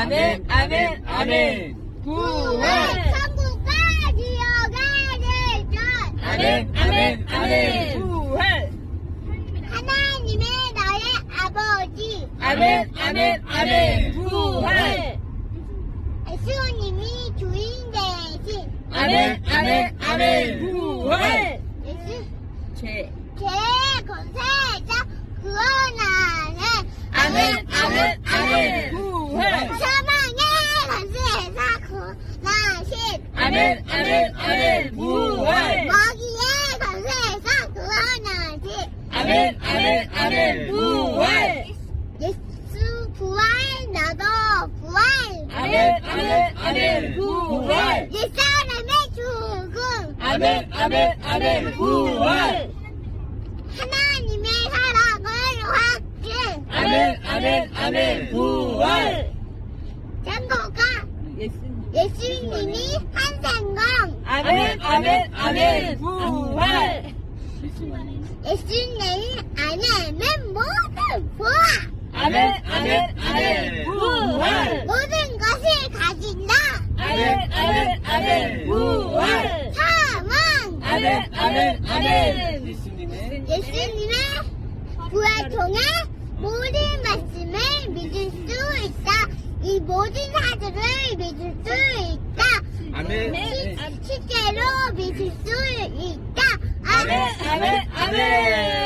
아멘, 아멘, 아멘. 부활. 천국까지 여가를 전 아멘, 아멘, 아멘. 부활. 하나님의 나의 아버지 아멘, 아멘, 아멘. 부활. 예수님이 주인 대신 아멘, 아멘, 아멘. 부활. 예수 죄. 죄의 권세에서 구원하는 아멘, 아멘. 부활. 사망의 권세에서 구원하신 아멘, 아멘, 아멘. 부활. 먹이의 권세에서 구원하신 아멘, 아멘, 아멘. 부활. 예수 부활 나도 부활 아멘, 아멘, 아멘. 부활. 옛사람의 죽음 아멘, 아멘, 아멘. 부활. 하나님의 사랑을 확증 아멘, 아멘, 아멘. 부활. 예수님. 예수님이 한 생명 아멘, 아멘, 아멘. 부활. 예수님 안에는 모든 부활 아멘, 아멘, 아멘. 부활. 모든 것을 가진다 아멘, 아멘, 아멘. 부활. 사망 아멘, 아멘, 아멘. 예수님의 예수님의 부활 통해 모든 말씀을 믿을 수 있다 이 모든 사실을 믿을 수 있다 아멘. 시- 실제로 믿을 수 있다. 아멘, 아멘, 아멘.